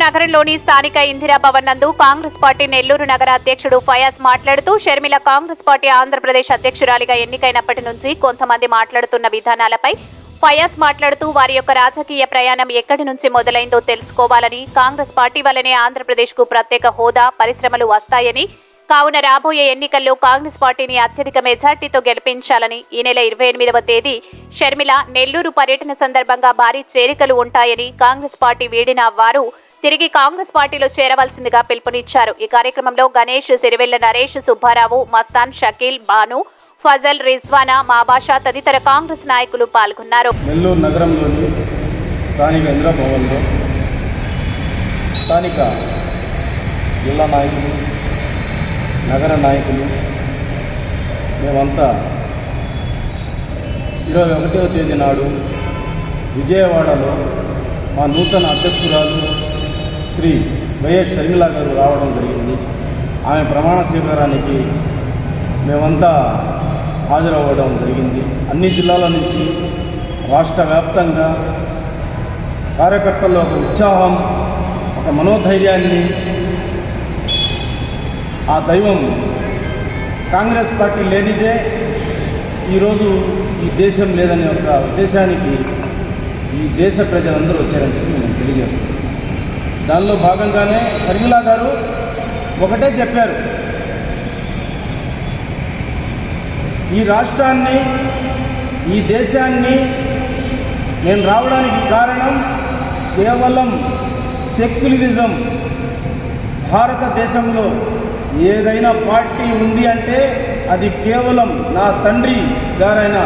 నగరంలోని స్థానిక ఇందిరా భవన్ నందు కాంగ్రెస్ పార్టీ నెల్లూరు నగర అధ్యక్షుడు ఫయాజ్ మాట్లాడుతూ షర్మిల కాంగ్రెస్ పార్టీ ఆంధ్రప్రదేశ్ అధ్యక్షురాలిగా ఎన్నికైనప్పటి నుంచి కొంతమంది మాట్లాడుతున్న విధానాలపై ఫయాజ్ మాట్లాడుతూ వారి యొక్క రాజకీయ ప్రయాణం ఎక్కడి నుంచి మొదలైందో తెలుసుకోవాలని కాంగ్రెస్ పార్టీ వల్లనే ఆంధ్రప్రదేశ్కు ప్రత్యేక హోదా పరిశ్రమలు వస్తాయని కావున రాబోయే ఎన్నికల్లో కాంగ్రెస్ పార్టీని అత్యధిక మెజార్టీతో గెలిపించాలని ఈ నెల ఇరవై ఎనిమిదవ తేదీ షర్మిల నెల్లూరు పర్యటన సందర్భంగా భారీ చేరికలు ఉంటాయని కాంగ్రెస్ పార్టీ వీడిన వారు తిరిగి కాంగ్రెస్ పార్టీలో చేరవలసిందిగా పిలుపునిచ్చారు. ఈ కార్యక్రమంలో గణేష్ సిరివెల్ల నరేష్ సుబ్బారావు మస్తాన్ షకీల్ బాను ఫజల్ రిజ్వానా మాబాషా తదితర కాంగ్రెస్ నాయకులు పాల్గొన్నారు. నెల్లూరు నగరంలోని స్థానిక ఇంద్రభవన్లో స్థానిక జిల్లా నాయకులు నగర నాయకులు మేమంతా ఇరవై ఒకటవ తేదీ నాడు విజయవాడలో మా నూతన అధ్యక్షురాలు శ్రీ వైఎస్ షర్మిలా గారు రావడం జరిగింది. ఆమె ప్రమాణ స్వీకారానికి మేమంతా హాజరవ్వడం జరిగింది. అన్ని జిల్లాల నుంచి రాష్ట్ర వ్యాప్తంగా కార్యకర్తల్లో ఒక ఉత్సాహం ఒక మనోధైర్యాన్ని ఆ దైవం కాంగ్రెస్ పార్టీ లేనిదే ఈరోజు ఈ దేశం లేదనే ఒక ఉద్దేశానికి ఈ దేశ ప్రజలందరూ వచ్చారని చెప్పి నేను తెలియజేస్తున్నాను. దానిలో భాగంగానే షర్మిలా గారు ఒకటే చెప్పారు. ఈ రాష్ట్రాన్ని ఈ దేశాన్ని నేను రావడానికి కారణం కేవలం సెక్యులరిజం. భారతదేశంలో ఏదైనా పార్టీ ఉంది అంటే అది కేవలం నా తండ్రి గారైన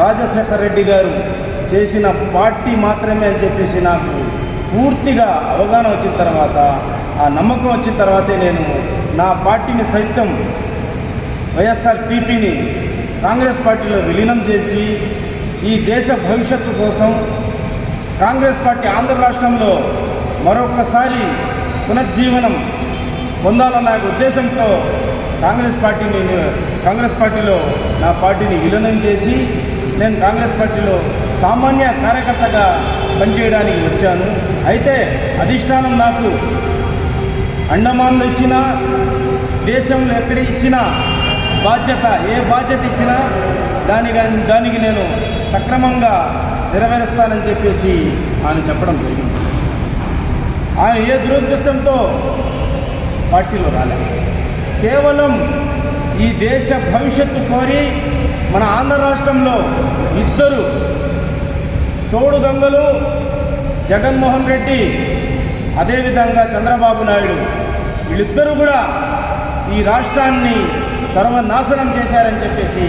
రాజశేఖర రెడ్డి గారు చేసిన పార్టీ మాత్రమే అని చెప్పేసి నాకు పూర్తిగా అవగాహన వచ్చిన తర్వాత ఆ నమ్మకం వచ్చిన తర్వాతే నేను నా పార్టీని సైతం వైఎస్ఆర్ టీపీని కాంగ్రెస్ పార్టీలో విలీనం చేసి ఈ దేశ భవిష్యత్తు కోసం కాంగ్రెస్ పార్టీ ఆంధ్ర రాష్ట్రంలో మరొకసారి పునర్జీవనం పొందాలన్న ఉద్దేశంతో కాంగ్రెస్ పార్టీని కాంగ్రెస్ పార్టీలో నా పార్టీని విలీనం చేసి నేను కాంగ్రెస్ పార్టీలో సామాన్య కార్యకర్తగా పనిచేయడానికి వచ్చాను. అయితే అధిష్టానం నాకు అండమాన్లు ఇచ్చినా దేశంలో ఎక్కడ ఇచ్చినా బాధ్యత ఏ బాధ్యత ఇచ్చినా దాని దానికి నేను సక్రమంగా నెరవేరుస్తానని చెప్పేసి ఆయన చెప్పడం జరిగింది. ఆయన ఏ దురదృష్టంతో పార్టీలో రాలే కేవలం ఈ దేశ భవిష్యత్తు కోరి మన ఆంధ్ర రాష్ట్రంలో ఇద్దరు తోడు దొంగలు జగన్మోహన్ రెడ్డి అదేవిధంగా చంద్రబాబు నాయుడు. వీళ్ళిద్దరూ కూడా ఈ రాష్ట్రాన్ని సర్వనాశనం చేశారని చెప్పేసి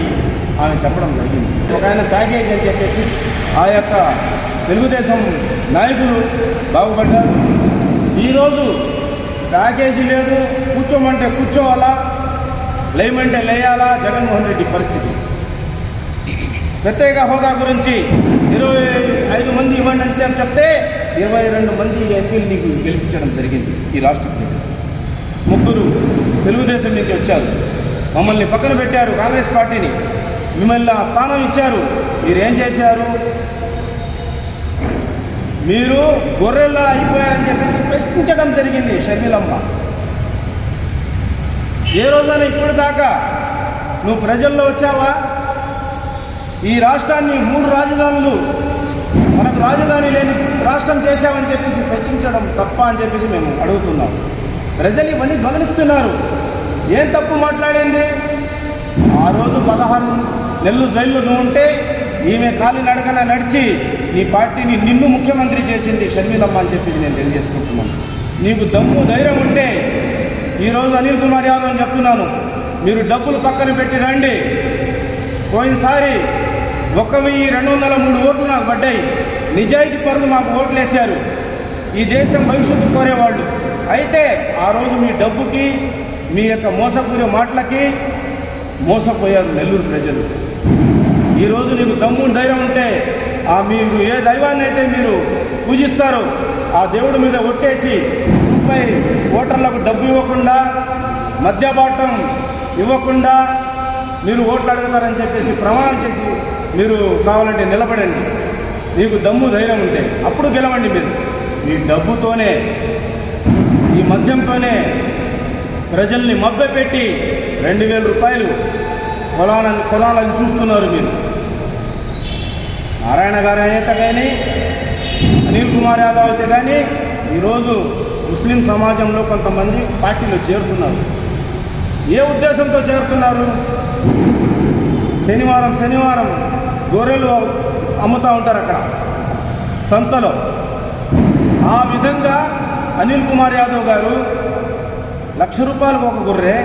ఆమె చెప్పడం జరిగింది. ఒక ఆయన ప్యాకేజ్ అని చెప్పేసి ఆ యొక్క తెలుగుదేశం నాయకులు బాగుపడ్డారు. ఈరోజు ప్యాకేజీ లేదు కూర్చోమంటే కూర్చోవాలా లేమంటే లేయాలా జగన్మోహన్ రెడ్డి పరిస్థితి. ప్రత్యేక హోదా గురించి ఇరవై ఐదు మంది ఇవ్వండి అంతే అని చెప్తే ఇరవై రెండు మంది ఎంపీలు నీకు గెలిపించడం జరిగింది ఈ రాష్ట్ర ముగ్గురు తెలుగుదేశం నుంచి వచ్చారు. మమ్మల్ని పక్కన పెట్టారు కాంగ్రెస్ పార్టీని. మిమ్మల్ని ఆ స్థానం ఇచ్చారు. మీరేం చేశారు? మీరు గొర్రెల్లా అయిపోయారని చెప్పేసి ప్రశ్నించడం జరిగింది షర్మిలమ్మ. ఏ రోజున ఇప్పుడు దాకా నువ్వు ప్రజల్లో వచ్చావా? ఈ రాష్ట్రాన్ని మూడు రాజధానులు మనకు రాజధాని లేని రాష్ట్రం చేశామని చెప్పేసి ప్రశ్నించడం తప్ప అని చెప్పేసి మేము అడుగుతున్నాం. ప్రజలు ఇవన్నీ గమనిస్తున్నారు. ఏం తప్పు మాట్లాడింది? ఆ రోజు పదహారు నెలలు జైల్లో నువ్వు ఉంటే ఈమె కాలు నడకన నడిచి నీ పార్టీని నిన్ను ముఖ్యమంత్రి చేసింది షర్మిలమ్మ అని చెప్పి నేను తెలియజేసుకుంటున్నాను. నీకు దమ్ము ధైర్యం ఉంటే ఈరోజు అనిల్ కుమార్ యాదవ్ అని చెప్తున్నాను. మీరు డబ్బులు పక్కన పెట్టి రండి. పోయినసారి ఒక వెయ్యి రెండు వందల మూడు ఓట్లు నాకు పడ్డాయి. నిజాయితీ పరులు మాకు ఓట్లు వేశారు ఈ దేశం భవిష్యత్తు కోరేవాళ్ళు. అయితే ఆ రోజు మీ డబ్బుకి మీ యొక్క మోసపూరే మాటలకి మోసపోయారు నెల్లూరు ప్రజలు. ఈరోజు నీకు దమ్ము ధైర్యం ఉంటే ఆ మీరు ఏ దైవాన్ని అయితే మీరు పూజిస్తారో ఆ దేవుడి మీద ఒట్టేసి ముప్పై ఓటర్లకు డబ్బు ఇవ్వకుండా మద్యపాఠం ఇవ్వకుండా మీరు ఓట్లు అడుగుతారని చెప్పేసి ప్రమాణం చేసి మీరు కావాలంటే నిలబడండి. మీకు దమ్ము ధైర్యం ఉంటే అప్పుడు గెలవండి మీరు. మీ డబ్బుతోనే ఈ మద్యంతోనే ప్రజల్ని మభ్యపెట్టి రెండు వేల రూపాయలు కొలాలని కొలాలని చూస్తున్నారు మీరు. నారాయణ గారి అయితే కానీ అనిల్ కుమార్ యాదవ్ అయితే కానీ ఈరోజు ముస్లిం సమాజంలో కొంతమంది పార్టీలో చేరుతున్నారు. ఏ ఉద్దేశంతో చేరుతున్నారు? శనివారం శనివారం గొర్రెలు అమ్ముతూ ఉంటారు అక్కడ. సంతలో. ఆ విధంగా అనిల్ కుమార్ యాదవ్ గారు లక్ష రూపాయలకు ఒక గొర్రె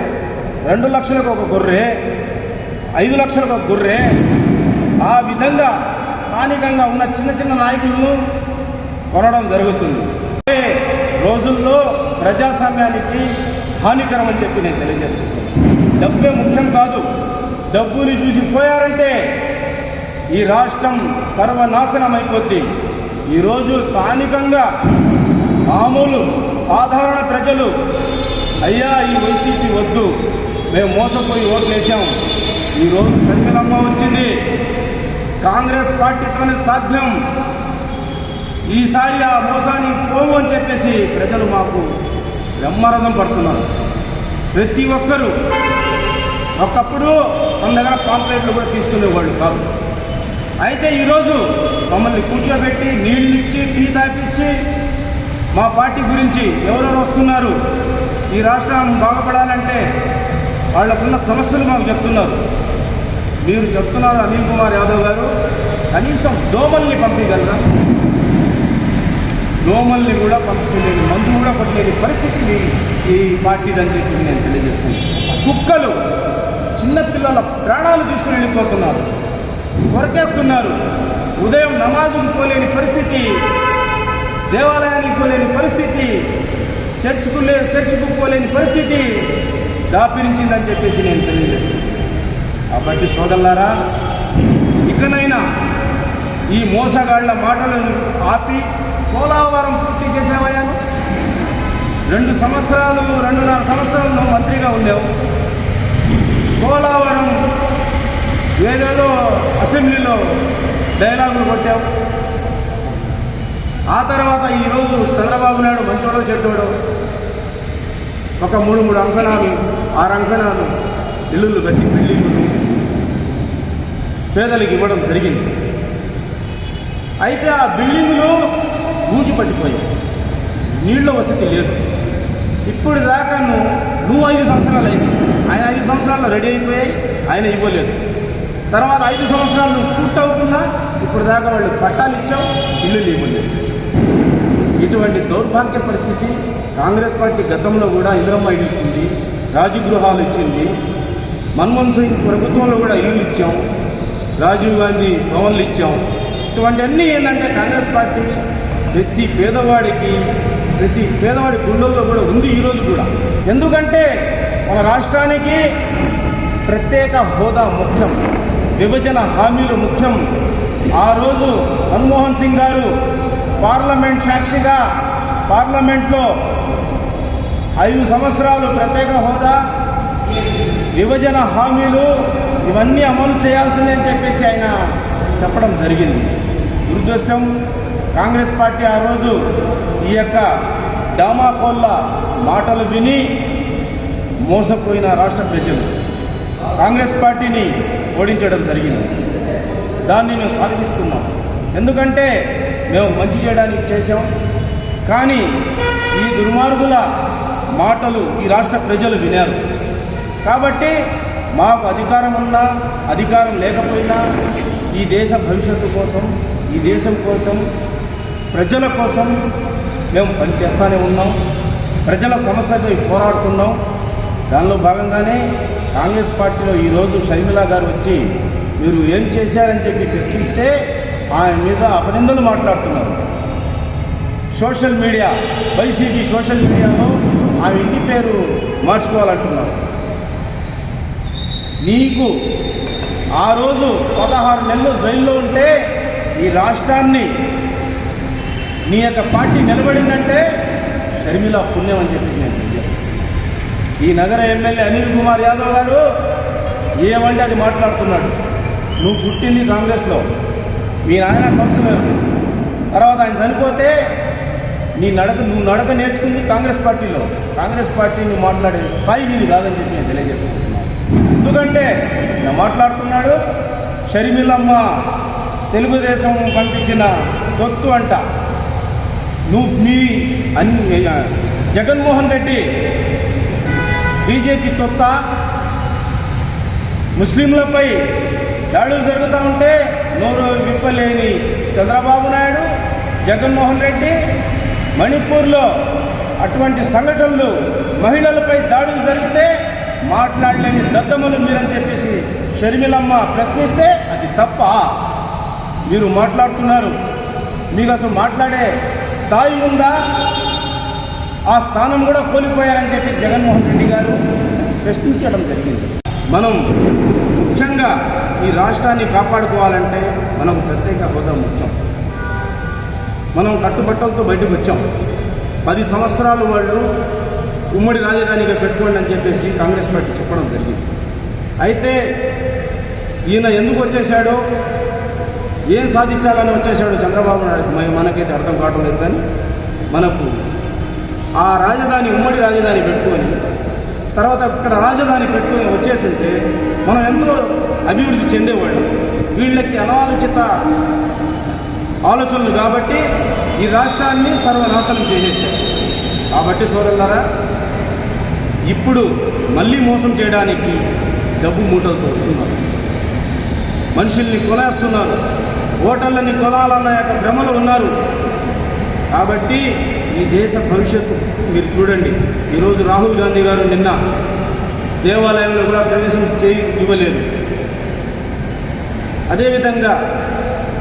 రెండు లక్షలకు ఒక గొర్రె ఐదు లక్షలకు ఒక గొర్రె ఆ విధంగా స్థానికంగా ఉన్న చిన్న చిన్న నాయకులను కొనడం జరుగుతుంది. రోజుల్లో ప్రజాస్వామ్యానికి హానికరం అని చెప్పి నేను తెలియజేస్తున్నాను డబ్బే ముఖ్యం కాదు. డబ్బుని చూసి పోయారంటే ఈ రాష్ట్రం సర్వనాశనం అయిపోద్ది ఈరోజు స్థానికంగా మామూలు సాధారణ ప్రజలు అయ్యా ఈ వైసీపీ వద్దు మేము మోసపోయి ఓట్లేసాం. ఈరోజు షర్మిలమ్మ వచ్చింది. కాంగ్రెస్ పార్టీతోనే సాధ్యం. ఈసారి ఆ మోసానికి పోవు అని చెప్పేసి ప్రజలు మాకు బ్రహ్మరథం పడుతున్నారు. ప్రతి ఒక్కరూ ఒకప్పుడు మన దగ్గర పాంప్లెట్లు కూడా తీసుకునేవాళ్ళు కాదు. అయితే ఈరోజు మమ్మల్ని కూర్చోబెట్టి నీళ్ళిచ్చి టీ తాపిచ్చి మా పార్టీ గురించి ఎవరెవరు వస్తున్నారు? ఈ రాష్ట్రం బాగుపడాలంటే వాళ్ళకున్న సమస్యలు మాకు చెప్తున్నారు. మీరు చెప్తున్నారు అనిల్ కుమార్ యాదవ్ గారు కనీసం దోమల్ని పంపించగలరా దోమల్ని కూడా పంపించలేని మందు కూడా కొట్టలేని పరిస్థితి ఈ పార్టీదని చెప్పి నేను తెలియజేసుకుంటాను కుక్కలు చిన్నపిల్లల ప్రాణాలు తీసుకుని వెళ్ళిపోతున్నారు. కొరకేస్తున్నారు ఉదయం నమాజుకు పోలేని పరిస్థితి దేవాలయానికి పోలేని పరిస్థితి చర్చ్కు లే చర్చ్కు పోలేని పరిస్థితి దాపిరించిందని చెప్పేసి నేను తెలియజేస్తున్నాను. కాబట్టి సోదరులారా ఇకనైనా ఈ మోసగాళ్ళ మాటలను ఆపి పోలవరం పూర్తి చేసేవయ్యాను రెండు సంవత్సరాలు రెండున్నర సంవత్సరాలు మంత్రిగా ఉండేవు. పోలవరం ఏదేదో అసెంబ్లీలో డైలాగులు కొట్టాం ఆ తర్వాత ఈరోజు చంద్రబాబు నాయుడు మంచోడో చెడ్డోడో. ఒక మూడు మూడు అంకణాలు ఆరు అంకణాలు ఇల్లులు కట్టి బిల్డింగులు పేదలకు ఇవ్వడం జరిగింది. అయితే ఆ బిల్డింగులు ఊచి పట్టిపోయాయి నీళ్ళ వసతి లేదు. ఇప్పుడు దాకా నువ్వు నువ్వు ఐదు సంవత్సరాలు అయింది. ఆయన ఐదు సంవత్సరాల్లో రెడీ అయిపోయాయి ఆయన ఇవ్వలేదు. తర్వాత ఐదు సంవత్సరాలు పూర్తి పూర్తవుతున్నా ఇప్పుడు దాకా వాళ్ళు పట్టాలు ఇచ్చాం ఇల్లు లేకుండా. ఇటువంటి దౌర్భాగ్య పరిస్థితి కాంగ్రెస్ పార్టీ గతంలో కూడా ఇందిరమ్మ ఇల్లు ఇచ్చింది రాజగృహాలు ఇచ్చింది. మన్మోహన్ సింగ్ ప్రభుత్వంలో కూడా ఇల్లు ఇచ్చాం రాజీవ్ గాంధీ భవన్లు ఇచ్చాం. ఇటువంటివన్నీ ఏంటంటే కాంగ్రెస్ పార్టీ ప్రతి పేదవాడికి ప్రతి పేదవాడి గుండెల్లో కూడా ఉంది ఈరోజు కూడా. ఎందుకంటే మన రాష్ట్రానికి ప్రత్యేక హోదా ముఖ్యం. విభజన హామీలు ముఖ్యం. ఆ రోజు మన్మోహన్ సింగ్ గారు పార్లమెంట్ సాక్షిగా పార్లమెంట్లో ఐదు సంవత్సరాలు ప్రత్యేక హోదా విభజన హామీలు ఇవన్నీ అమలు చేయాల్సిందే అని చెప్పేసి ఆయన చెప్పడం జరిగింది. దురదృష్టం కాంగ్రెస్ పార్టీ ఆ రోజు ఈ యొక్క డామాకోళ్ళ మాటలు విని మోసపోయిన రాష్ట్ర ప్రజలు. కాంగ్రెస్ పార్టీని ఓడించడం జరిగింది. దాన్ని మేము స్వాగతిస్తున్నాం. ఎందుకంటే మేము మంచి చేయడానికి చేశాం. కానీ ఈ దుర్మార్గుల మాటలు ఈ రాష్ట్ర ప్రజలు వినారు. కాబట్టి మాకు అధికారం ఉన్నా అధికారం లేకపోయినా ఈ దేశ భవిష్యత్తు కోసం ఈ దేశం కోసం ప్రజల కోసం మేము పనిచేస్తూనే ఉన్నాం. ప్రజల సమస్యపై పోరాడుతున్నాం. దానిలో భాగంగానే కాంగ్రెస్ పార్టీలో ఈరోజు షర్మిలా గారు వచ్చి మీరు ఏం చేశారని చెప్పి ప్రశ్నిస్తే ఆయన మీద అభినందనలు మాట్లాడుతున్నారు. సోషల్ మీడియా వైసీపీ సోషల్ మీడియాలో ఆమె ఇంటి పేరు మార్చుకోవాలంటున్నారు. నీకు ఆ రోజు పదహారు నెలలు జైల్లో ఉంటే ఈ రాష్ట్రాన్ని నీ యొక్క పార్టీ నిలబడిందంటే షర్మిల పుణ్యం అని చెప్పి నేను ఈ నగర ఎమ్మెల్యే అనిల్ కుమార్ యాదవ్ గారు ఏమంటే అది మాట్లాడుతున్నాడు? నువ్వు పుట్టింది కాంగ్రెస్లో. మీ నాయన కౌన్సిలర్ తర్వాత ఆయన చనిపోతే నీ నడక నువ్వు నడక నేర్చుకుంది కాంగ్రెస్ పార్టీలో. కాంగ్రెస్ పార్టీ నువ్వు మాట్లాడే స్థాయి నీది కాదని చెప్పి నేను తెలియజేసుకుంటున్నాను. ఎందుకంటే నేను మాట్లాడుతున్నాడు షర్మిలమ్మ తెలుగుదేశం పంపించిన తొత్తు అంట. నువ్వు నీ అన్ని జగన్మోహన్ రెడ్డి బీజేపీ తొత్త ముస్లింలపై దాడులు జరుగుతూ ఉంటే నోరు విప్పలేని చంద్రబాబు నాయుడు జగన్మోహన్ రెడ్డి మణిపూర్లో అటువంటి సంఘటనలు మహిళలపై దాడులు జరిగితే మాట్లాడలేని దద్దమ్మలు మీరని చెప్పేసి షర్మిలమ్మ ప్రశ్నిస్తే అది తప్ప మీరు మాట్లాడుతున్నారు. మీకు అసలు మాట్లాడే స్థాయి ఉందా? ఆ స్థానం కూడా కోల్పోయారని చెప్పి జగన్మోహన్ రెడ్డి గారు ప్రశ్నించడం జరిగింది. మనం ముఖ్యంగా ఈ రాష్ట్రాన్ని కాపాడుకోవాలంటే మనకు ప్రత్యేక హోదా ముఖ్యం. మనం కట్టుబట్టలతో బయటకు వచ్చాం. పది సంవత్సరాలు వాళ్ళు ఉమ్మడి రాజధానిగా పెట్టుకోండి అని చెప్పేసి కాంగ్రెస్ పార్టీ చెప్పడం జరిగింది. అయితే ఈయన ఎందుకు వచ్చేసాడో ఏం సాధించాలని వచ్చేసాడో చంద్రబాబు నాయుడు మనకైతే అర్థం కావడం లేదు కానీ మనకు ఆ రాజధాని ఉమ్మడి రాజధాని పెట్టుకొని తర్వాత ఇక్కడ రాజధాని పెట్టుకొని వచ్చేసింటే మనం ఎంతో అభివృద్ధి చెందేవాళ్ళం. వీళ్ళకి అనాలోచిత ఆలోచనలు కాబట్టి ఈ రాష్ట్రాన్ని సర్వనాశనం చేసేసారు కాబట్టి సోదరులారా ఇప్పుడు మళ్ళీ మోసం చేయడానికి డబ్బు మూటలతో వస్తున్నారు. మనుషుల్ని కొనేస్తున్నారు. ఓటర్లని కొనాలన్న యొక్క భ్రమలో ఉన్నారు. కాబట్టి ఈ దేశ భవిష్యత్తు మీరు చూడండి. ఈరోజు రాహుల్ గాంధీ గారు నిన్న దేవాలయంలో కూడా ప్రవేశం చేయి ఇవ్వలేదు. అదేవిధంగా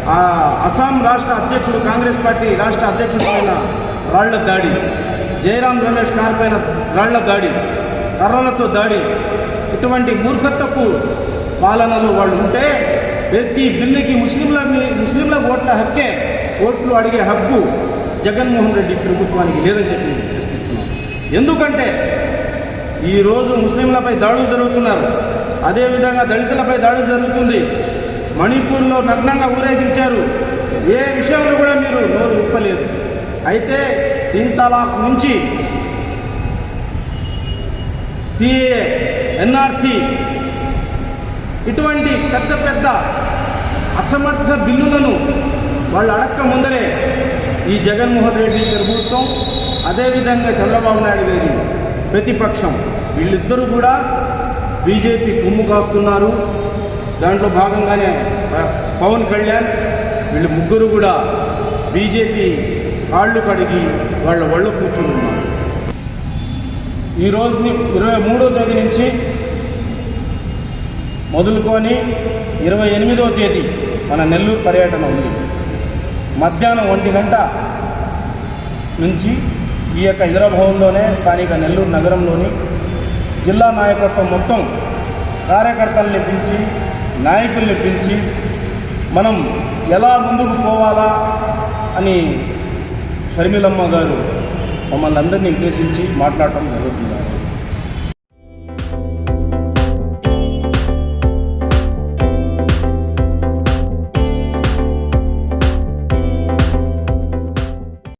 ఆ అస్సాం రాష్ట్ర అధ్యక్షుడు కాంగ్రెస్ పార్టీ రాష్ట్ర అధ్యక్షుడు పైన రాళ్ళ దాడి జయరాం రమేష్ కార్ పైన రాళ్ళ దాడి కర్రలతో దాడి ఇటువంటి మూర్ఖత్వపు పాలనలో వాళ్ళు ఉంటే ప్రతి బిల్లుకి ముస్లింల మీ- ముస్లింల ఓట్ల హక్కే ఓట్లు అడిగే హక్కు జగన్మోహన్ రెడ్డి ప్రభుత్వానికి లేదని చెప్పి ప్రశ్నిస్తున్నాం ఎందుకంటే ఈరోజు ముస్లింలపై దాడులు జరుగుతున్నారు. అదేవిధంగా దళితులపై దాడులు జరుగుతుంది. మణిపూర్లో నగ్నంగా ఊరేగించారు. ఏ విషయంలో కూడా మీరు నోరు ఇప్పలేదు అయితే తిన్ తలాక్ నుంచి సిఏ ఎన్ఆర్సి ఇటువంటి పెద్ద పెద్ద అసమర్థ బిల్లులను వాళ్ళు అడక్క ముందరే ఈ జగన్మోహన్ రెడ్డి ప్రభుత్వం అదేవిధంగా చంద్రబాబు నాయుడు గారి ప్రతిపక్షం. వీళ్ళిద్దరూ కూడా బీజేపీ కుమ్ము కాస్తున్నారు. దాంట్లో భాగంగానే ప- పవన్ కళ్యాణ్ వీళ్ళు ముగ్గురు కూడా బీజేపీ కాళ్ళు కడిగి వాళ్ళ ఒళ్ళు కూర్చుంటున్నారు ఈ రోజుని ఇరవై మూడో తేదీ నుంచి మొదలుకొని ఇరవై ఎనిమిదో తేదీ మన నెల్లూరు పర్యటన ఉంది. మధ్యాహ్నం ఒంటి గంట నుంచి ఈ యొక్క ఇంద్రభవన్లోనే స్థానిక నెల్లూరు నగరంలోని జిల్లా నాయకత్వం మొత్తం కార్యకర్తల్ని పిలిచి నాయకుల్ని పిలిచి మనం ఎలా ముందుకు పోవాలా అని షర్మిలమ్మ గారు మమ్మల్ని అందరినీ ఉద్దేశించి మాట్లాడటం జరుగుతుంది.